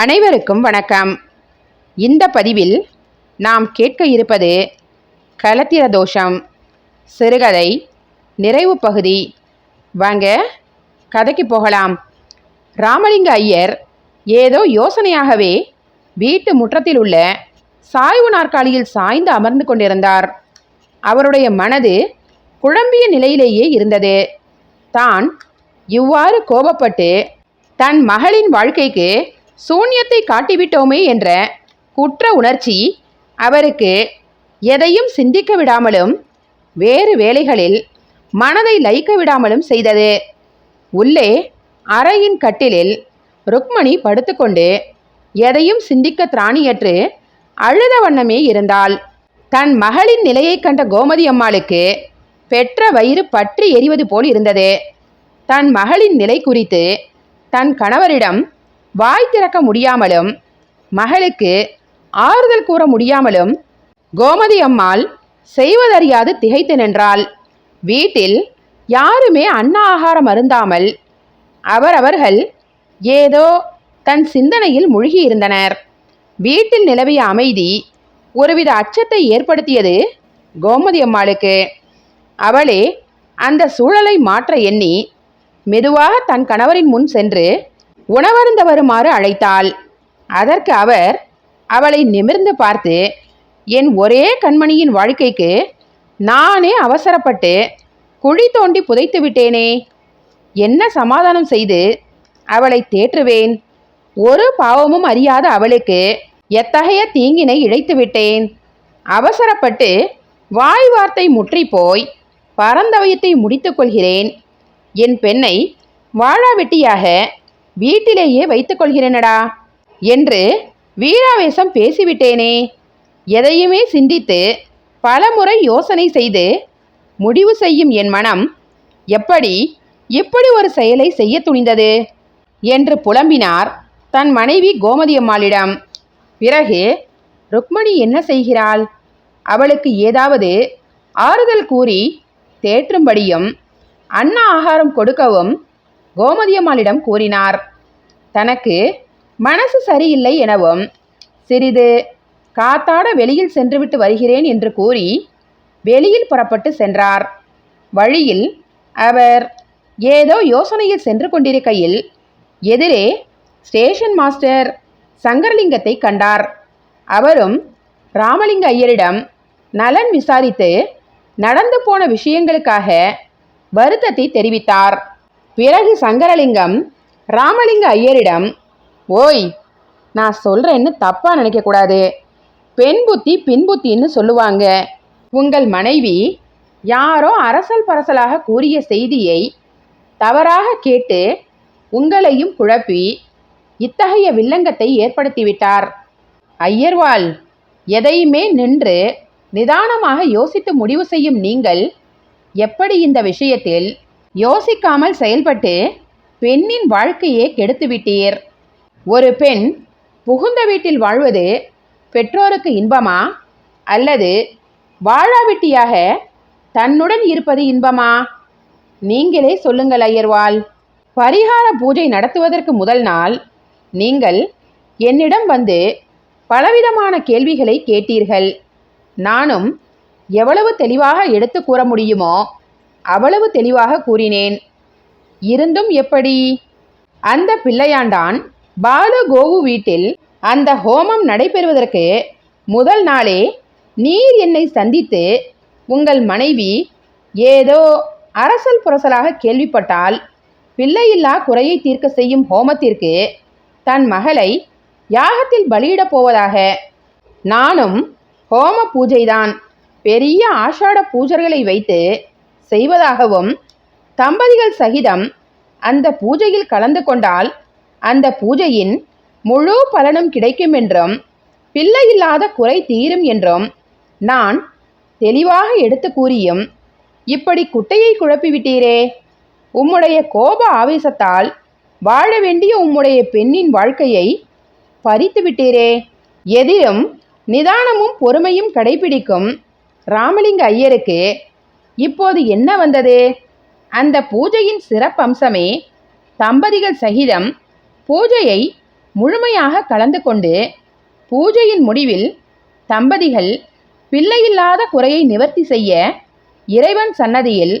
அனைவருக்கும் வணக்கம். இந்த பதிவில் நாம் கேட்க இருப்பது களத்திர தோஷம் சிறுகதை நிறைவு பகுதி. வாங்க கதைக்கு போகலாம். ராமலிங்க ஐயர் ஏதோ யோசனையாகவே வீட்டு முற்றத்தில் உள்ள சாய்வு நாற்காலியில் சாய்ந்து அமர்ந்து கொண்டிருந்தார். அவருடைய மனது குழம்பிய நிலையிலேயே இருந்தது. தான் இவ்வாறு கோபப்பட்டு தன் மகளின் வாழ்க்கைக்கு சூன்யத்தை காட்டிவிட்டோமே என்ற குற்ற உணர்ச்சி அவருக்கு எதையும் சிந்திக்க விடாமலும் வேறு வேலைகளில் மனதை லயிக்க விடாமலும் செய்தது. உள்ளே அறையின் கட்டிலில் ருக்மணி படுத்துக்கொண்டு எதையும் சிந்திக்க திராணியற்று அழுத வண்ணமே இருந்தாள். தன் மகளின் நிலையைக் கண்ட கோமதி அம்மாளுக்கு பெற்ற வயிறு பற்றி எரிவது போல் இருந்தது. தன் மகளின் நிலை குறித்து தன் கணவரிடம் வாய் திறக்க முடியாமலும் மகளுக்கு ஆறுதல் கூற முடியாமலும் கோமதி அம்மாள் செய்வதறியாது திகைத்து நின்றாள். வீட்டில் யாருமே அன்ன ஆகாரம் அருந்தாமல் அவரவர்கள் ஏதோ தன் சிந்தனையில் மூழ்கியிருந்தனர் வீட்டில் நிலவிய அமைதி ஒருவித அச்சத்தை ஏற்படுத்தியது கோமதி அம்மாளுக்கு. அவளே அந்த சூழலை மாற்ற எண்ணி மெதுவாக தன் கணவரின் முன் சென்று உணவருந்த வருமாறு அழைத்தாள். அதற்கு அவர் அவளை நிமிர்ந்து பார்த்து என் ஒரே கண்மணியின் வாழ்க்கைக்கு நானே அவசரப்பட்டு குழி தோண்டி புதைத்து விட்டேனே. என்ன சமாதானம் செய்து அவளை தேற்றுவேன். ஒரு பாவமும் அறியாத அவளுக்கு எத்தகைய தீங்கினை இழைத்து விட்டேன். அவசரப்பட்டு வாய் வார்த்தை முற்றி போய் பரந்தவயத்தை முடித்துக் கொள்கிறேன். என் பெண்ணை வாழாவெட்டியாக வீட்டிலேயே வைத்துக் கொள்கிறேனடா என்று வீராவேசம் பேசிவிட்டேனே. எதையுமே சிந்தித்து பலமுறை யோசனை செய்து முடிவு செய்யும் என் மனம் எப்படி இப்படி ஒரு செயலை செய்ய துணிந்தது என்று புலம்பினார் தன் மனைவி கோமதி அம்மாளிடம் பிறகு ருக்மணி என்ன செய்கிறாள்? அவளுக்கு ஏதாவது ஆறுதல் கூறி தேற்றும்படியும் அன்ன ஆகாரம் கொடுக்கவும் கோமதியம்மாளிடம் கூறினார். தனக்கு மனசு சரியில்லை எனவும் சிறிது காத்தாட வெளியில் சென்றுவிட்டு வருகிறேன் என்று கூறி வெளியில் புறப்பட்டு சென்றார். வழியில் அவர் ஏதோ யோசனையில் சென்று கொண்டிருக்கையில் எதிரே ஸ்டேஷன் மாஸ்டர் சங்கரலிங்கத்தை கண்டார். அவரும் ராமலிங்க ஐயரிடம் நலன் விசாரித்து நடந்து போன விஷயங்களுக்காக வருத்தத்தை தெரிவித்தார். பிறகு சங்கரலிங்கம் ராமலிங்க ஐயரிடம் ஓய் நான் சொல்கிறேன்னு தப்பாக நினைக்கக்கூடாது பெண் புத்தி பின்புத்தின்னு சொல்லுவாங்க. உங்கள் மனைவி யாரோ அரசல் பரசலாக கூறிய செய்தியை தவறாக கேட்டு உங்களையும் குழப்பி இத்தகைய வில்லங்கத்தை ஏற்படுத்திவிட்டார். ஐயர்வாள் எதையுமே நின்று நிதானமாக யோசித்து முடிவு செய்யும் நீங்கள் எப்படி இந்த விஷயத்தில் யோசிக்காமல் செயல்பட்டு பெண்ணின் வாழ்க்கையே கெடுத்துவிட்டீர் ஒரு பெண் புகுந்த வீட்டில் வாழ்வது பெற்றோருக்கு இன்பமா? அல்லது வாழாவிட்டியாக தன்னுடன் இருப்பது இன்பமா? நீங்களே சொல்லுங்கள் ஐயர்வாள். பரிகார பூஜை நடத்துவதற்கு முதல் நாள் நீங்கள் என்னிடம் வந்து பலவிதமான கேள்விகளை கேட்டீர்கள். நானும் எவ்வளவு தெளிவாக எடுத்து கூற முடியுமோ அவ்வளவு தெளிவாக கூறினேன். இருந்தும் எப்படி? அந்த பிள்ளையாண்டான் பாலு கோவு வீட்டில் அந்த ஹோமம் நடைபெறுவதற்கு முதல் நாளே நீர் என்னை சந்தித்து உங்கள் மனைவி ஏதோ அரசல் புரசலாக கேள்விப்பட்டால் பிள்ளையில்லா குறையை தீர்க்க செய்யும் ஹோமத்திற்கு தன் மகளை யாகத்தில் பலியிடப் போவதாக. நானும் ஹோம பூஜைதான் பெரிய ஆஷாட பூஜர்களை வைத்து செய்வதாகவும் தம்பதிகள் சகிதம் அந்த பூஜையில் கலந்து கொண்டால் அந்த பூஜையின் முழு பலனும் கிடைக்கும் என்றும் பிள்ளையில்லாத குறை தீரும் என்றும் நான் தெளிவாக எடுத்து கூறியும் இப்படி குட்டையை குழப்பிவிட்டீரே. உம்முடைய கோப ஆவேசத்தால் வாழ வேண்டிய உம்முடைய பெண்ணின் வாழ்க்கையை பறித்து விட்டீரே எதிலும் நிதானமும் பொறுமையும் கடைபிடிக்கும் ராமலிங்க ஐயருக்கு இப்போது என்ன வந்தது? அந்த பூஜையின் சிறப்பம்சமே தம்பதிகள் சகிதம் பூஜையை முழுமையாக கலந்து கொண்டு பூஜையின் முடிவில் தம்பதிகள் பிள்ளையில்லாத குறையை நிவர்த்தி செய்ய இறைவன் சன்னதியில்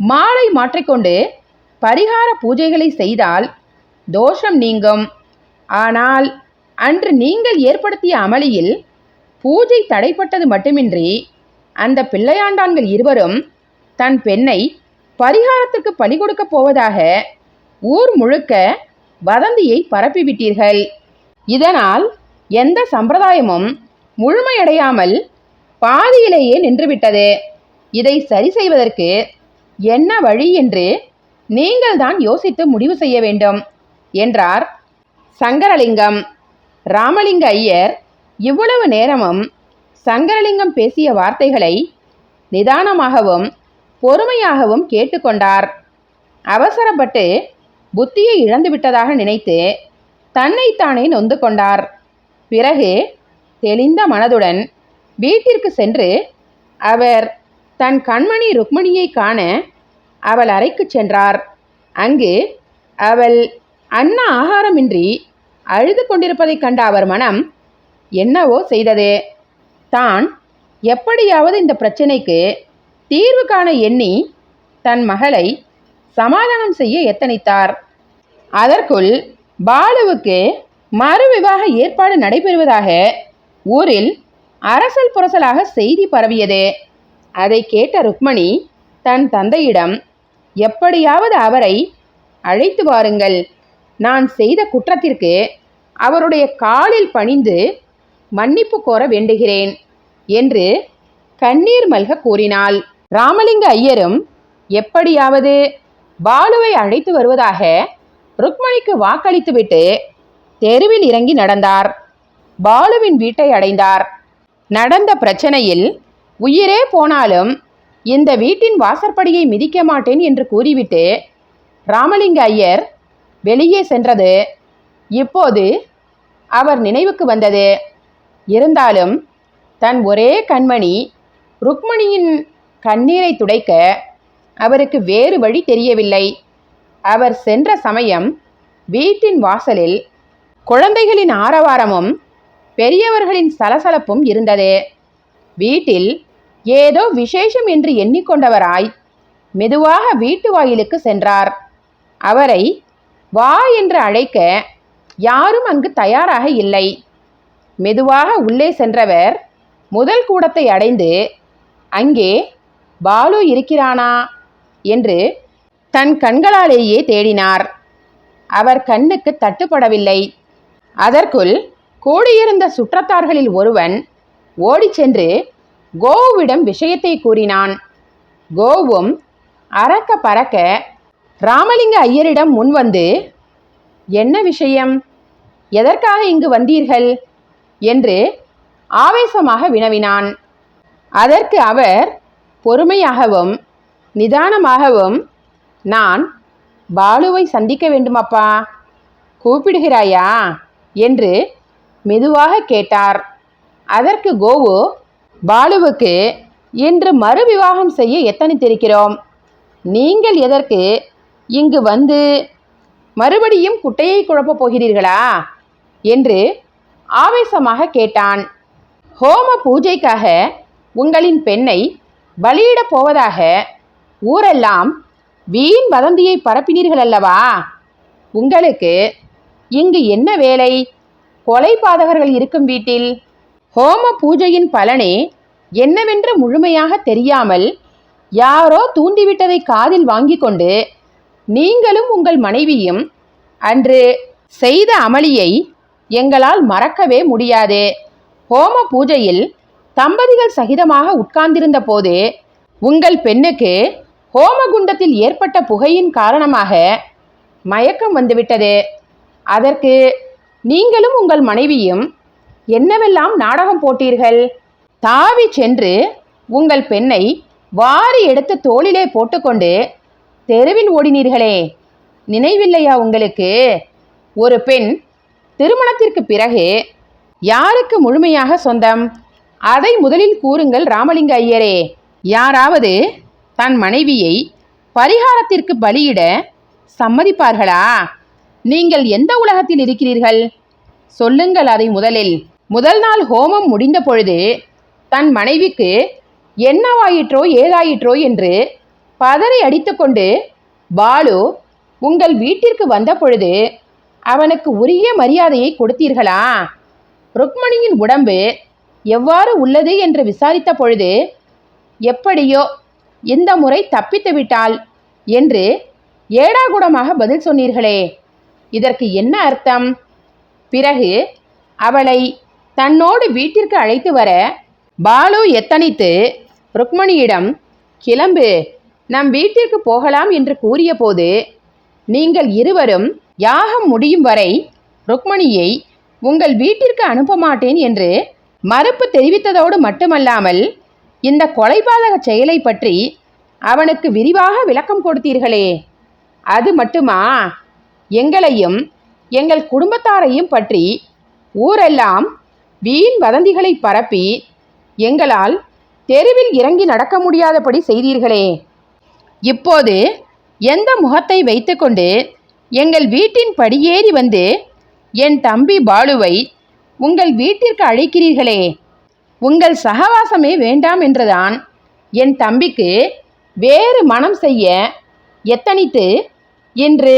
மாலை மாற்றிக்கொண்டு பரிகார பூஜைகளை செய்தால் தோஷம் நீங்கும். ஆனால் அன்று நீங்கள் ஏற்படுத்திய அமளியில் பூஜை தடைப்பட்டது மட்டுமின்றி அந்த பிள்ளையாண்டான்கள் இருவரும் தன் பெண்ணை பரிகாரத்துக்கு பலி கொடுக்கப் போவதாக ஊர் முழுக்க வதந்தியை பரப்பிவிட்டீர்கள். இதனால் எந்த சம்பிரதாயமும் முழுமையடையாமல் பாதியிலேயே நின்றுவிட்டது. இதை சரி செய்வதற்கு என்ன வழி என்று நீங்கள்தான் யோசித்து முடிவு செய்ய வேண்டும் என்றார் சங்கரலிங்கம். ராமலிங்க ஐயர் இவ்வளவு நேரமும் சங்கரலிங்கம் பேசிய வார்த்தைகளை நிதானமாகவும் பொறுமையாகவும் கேட்டுக்கொண்டார். அவசரப்பட்டு புத்தியை இழந்துவிட்டதாக நினைத்து தன்னைத்தானே நொந்து கொண்டார் பிறகு தெளிந்த மனதுடன் வீட்டிற்கு சென்று அவர் தன் கண்மணி ருக்மணியை காண அவள் அறைக்கு சென்றார். அங்கு அவள் அன்ன ஆகாரமின்றி அழுது கொண்டிருப்பதைக் கண்ட அவர் மனம் என்னவோ செய்தது. தான் எப்படியாவது இந்த பிரச்சனைக்கு தீர்வு காண எண்ணி தன் மகளை சமாதானம் செய்ய எத்தனித்தார்? அதற்குள் பாலுவுக்கு மறு விவாக ஏற்பாடு நடைபெறுவதாக ஊரில் அரசல் புரசலாக செய்தி பரவியது. அதை கேட்ட ருக்மணி தன் தந்தையிடம் எப்படியாவது அவரை அழைத்து வாருங்கள். நான் செய்த குற்றத்திற்கு அவருடைய காலில் பணிந்து மன்னிப்பு கோர வேண்டுகிறேன் என்று கண்ணீர் மல்க கூறினாள். ராமலிங்க ஐயரும் எப்படியாவது பாலுவை அழைத்து வருவதாக ருக்மணிக்கு வாக்களித்துவிட்டு தெருவில் இறங்கி நடந்தார். பாலுவின் வீட்டை அடைந்தார். நடந்த பிரச்சனையில் உயிரே போனாலும் இந்த வீட்டின் வாசற்படியை மிதிக்க மாட்டேன் என்று கூறிவிட்டு ராமலிங்க ஐயர் வெளியே சென்றது. இப்போது அவர் நினைவுக்கு வந்தது. இருந்தாலும் தன் ஒரே கண்மணி ருக்மணியின் கண்ணீரை துடைக்க அவருக்கு வேறு வழி தெரியவில்லை. அவர் சென்ற சமயம் வீட்டின் வாசலில் குழந்தைகளின் ஆரவாரமும் பெரியவர்களின் சலசலப்பும் இருந்தது. வீட்டில் ஏதோ விசேஷம் என்று எண்ணிக்கொண்டவராய் மெதுவாக வீட்டு வாயிலுக்கு சென்றார். அவரை வா என்று அழைக்க யாரும் அங்கு தயாராக இல்லை. மெதுவாக உள்ளே சென்றவர் முதல் கூடத்தை அடைந்து அங்கே பாலு இருக்கிறானா? என்று தன் கண்களாலேயே தேடினார். அவர் கண்ணுக்கு தட்டுப்படவில்லை. அதற்குள் கூடியிருந்த சுற்றத்தார்களில் ஒருவன் ஓடிச் சென்று கோவுவிடம் விஷயத்தை கூறினான். கோவும் அறக்க பறக்க ராமலிங்க ஐயரிடம் முன்வந்து என்ன விஷயம்? எதற்காக இங்கு வந்தீர்கள்? என்று ஆவேசமாக வினவினான். அதற்கு அவர் பொறுமையாகவும் நிதானமாகவும் நான் பாலுவை சந்திக்க வேண்டுமப்பா. கூப்பிடுகிறாயா? என்று மெதுவாக கேட்டார். அதற்கு கோவு பாலுவுக்கு இன்று மறுவிவாகம் செய்ய எத்தனித்திருக்கிறோம்? நீங்கள் எதற்கு இங்கு வந்து மறுபடியும் குட்டையை குழப்பப் போகிறீர்களா? என்று ஆவேசமாக கேட்டான். ஹோம பூஜைக்காக உங்களின் பெண்ணை பலியிடப் போவதாக ஊரெல்லாம் வீண் வதந்தியை பரப்பினீர்கள் அல்லவா உங்களுக்கு இங்கு என்ன வேலை? கொலை பாதகர்கள் இருக்கும் வீட்டில் ஹோம பூஜையின் பலனே என்னவென்று முழுமையாக தெரியாமல் யாரோ தூண்டிவிட்டதை காதில் வாங்கி கொண்டு நீங்களும் உங்கள் மனைவியும் அன்று செய்த அமளியை எங்களால் மறக்கவே முடியாது. ஹோம பூஜையில் தம்பதிகள் சகிதமாக உட்கார்ந்திருந்த போது உங்கள் பெண்ணுக்கு ஹோமகுண்டத்தில் ஏற்பட்ட புகையின் காரணமாக மயக்கம் வந்துவிட்டது. அதற்கு நீங்களும் உங்கள் மனைவியும் என்னவெல்லாம் நாடகம் போட்டீர்கள்? தாவி சென்று உங்கள் பெண்ணை வாரி எடுத்து தோளிலே போட்டுக்கொண்டு தெருவில் ஓடினீர்களே நினைவில்லையா உங்களுக்கு? ஒரு பெண் திருமணத்திற்கு பிறகு யாருக்கு முழுமையாக சொந்தம்? அதை முதலில் கூறுங்கள் ராமலிங்க ஐயரே. யாராவது தன் மனைவியை பரிகாரத்திற்கு பலியிட சம்மதிப்பார்களா? நீங்கள் எந்த உலகத்தில் இருக்கிறீர்கள்? சொல்லுங்கள் அதை முதலில். முதல் நாள் ஹோமம் முடிந்த பொழுது தன் மனைவிக்கு என்னவாயிற்றோ ஏதாயிற்றோ என்று பதறி அடித்துக்கொண்டு பாலு உங்கள் வீட்டிற்கு வந்த பொழுது அவனுக்கு உரிய மரியாதையை கொடுத்தீர்களா? ருக்மணியின் உடம்பு எவ்வாறு உள்ளது என்று விசாரித்த பொழுது எப்படியோ இந்த முறை தப்பித்து விட்டாள் என்று ஏடாகுடமாக பதில் சொன்னீர்களே. இதற்கு என்ன அர்த்தம்? பிறகு அவளை தன்னோடு வீட்டிற்கு அழைத்து வர பாலு எத்தனித்து ருக்மணியிடம் கிளம்பு நம் வீட்டிற்கு போகலாம் என்று கூறியபோது நீங்கள் இருவரும் யாகம் முடியும் வரை ருக்மணியை உங்கள் வீட்டிற்கு அனுப்ப மாட்டேன் என்று மறுப்பு தெரிவித்ததோடு மட்டுமல்லாமல் இந்த கொலைபாதக செயலை பற்றி அவனுக்கு விரிவாக விளக்கம் கொடுத்தீர்களே. அது மட்டுமா? எங்களையும் எங்கள் குடும்பத்தாரையும் பற்றி ஊரெல்லாம் வீண் வதந்திகளை பரப்பி எங்களால் தெருவில் இறங்கி நடக்க முடியாதபடி செய்தீர்களே. இப்போது எந்த முகத்தை வைத்துக்கொண்டு எங்கள் வீட்டின் படியேறி வந்து என் தம்பி பாலுவை உங்கள் வீட்டிற்கு அழைக்கிறீர்களே. உங்கள் சகவாசமே வேண்டாம் என்றுதான். என் தம்பிக்கு வேறு மனம் செய்ய எத்தனித்து? இன்று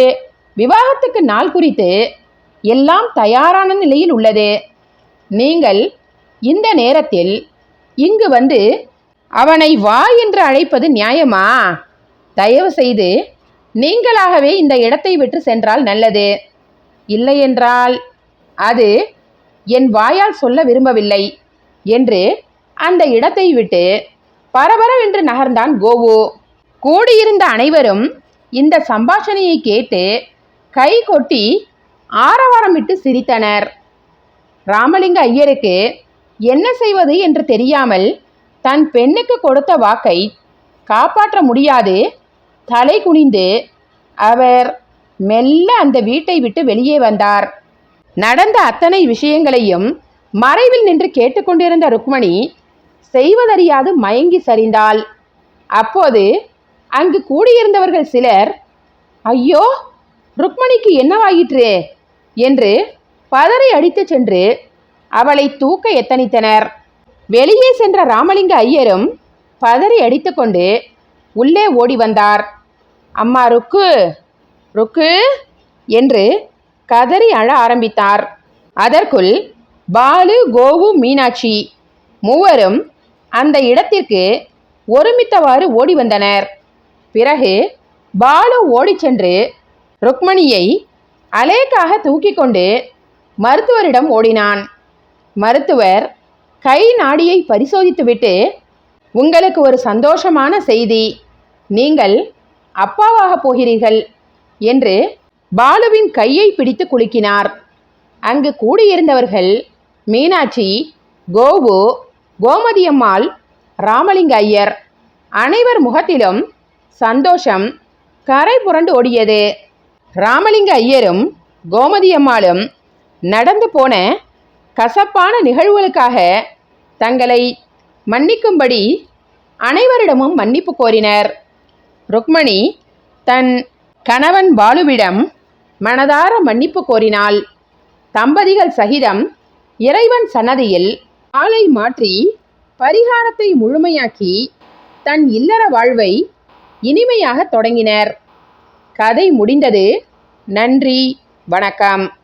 விவாகத்துக்கு நாள் குறித்து எல்லாம் தயாரான நிலையில் உள்ளது. நீங்கள் இந்த நேரத்தில் இங்கு வந்து அவனை வா என்று அழைப்பது நியாயமா? தயவு செய்து நீங்களாகவே இந்த இடத்தை விட்டு சென்றால் நல்லது. இல்லையென்றால் அது என் வாயால் சொல்ல விரும்பவில்லை என்று அந்த இடத்தை விட்டு பரபரவென்று நகர்ந்தான் கோவு கூடியிருந்த அனைவரும் இந்த சம்பாஷணையை கேட்டு கை கொட்டி ஆரவாரமிட்டு சிரித்தனர். ராமலிங்க ஐயருக்கு என்ன செய்வது என்று தெரியாமல் தன் பெண்ணுக்கு கொடுத்த வாக்கை காப்பாற்ற முடியாது. தலை குனிந்து அவர் மெல்ல அந்த வீட்டை விட்டு வெளியே வந்தார். நடந்த அத்தனை விஷயங்களையும் மறைவில் நின்று கேட்டுக்கொண்டிருந்த ருக்மணி செய்வதறியாது மயங்கி சரிந்தாள். அப்போது அங்கு கூடியிருந்தவர்கள் சிலர் ஐயோ ருக்மணிக்கு என்னவாயிற்று? என்று பதறி அடித்து சென்று அவளை தூக்க எத்தனித்தனர். வெளியே சென்ற ராமலிங்க ஐயரும் பதறி அடித்துக்கொண்டு உள்ளே ஓடி வந்தார். அம்மா ருக்கு ருக்கு என்று கதறி அழ ஆரம்பித்தார். அதற்குள் பாலு கோவு மீனாட்சி மூவரும் அந்த இடத்திற்கு ஒருமித்தவாறு ஓடி வந்தனர். பிறகு பாலு ஓடிச் சென்று ருக்மணியை அலேக்காக தூக்கி கொண்டு மருத்துவரிடம் ஓடினான். மருத்துவர் கை நாடியை பரிசோதித்துவிட்டு உங்களுக்கு ஒரு சந்தோஷமான செய்தி. நீங்கள் அப்பாவாக போகிறீர்கள் என்று பாலுவின் கையை பிடித்து குலுக்கினார். அங்கு கூடியிருந்தவர்கள் மீனாட்சி கோவு கோமதியம்மாள் ராமலிங்க ஐயர். அனைவர் முகத்திலும் சந்தோஷம் கரை புரண்டு ஓடியது. ராமலிங்க ஐயரும் கோமதியம்மாளும் நடந்து போன கசப்பான நிகழ்வுகளுக்காக தங்களை மன்னிக்கும்படி அனைவரிடமும் மன்னிப்பு கோரினர். ருக்மணி தன் கணவன் பாலுவிடம் மனதார மன்னிப்பு கோரினாள் தம்பதிகள் சகிதம் இறைவன் சன்னதியில் ஆளை மாற்றி பரிகாரத்தை முழுமையாக்கி தன் இல்லற வாழ்வை இனிமையாக தொடங்கினர். கதை முடிந்தது. நன்றி. வணக்கம்.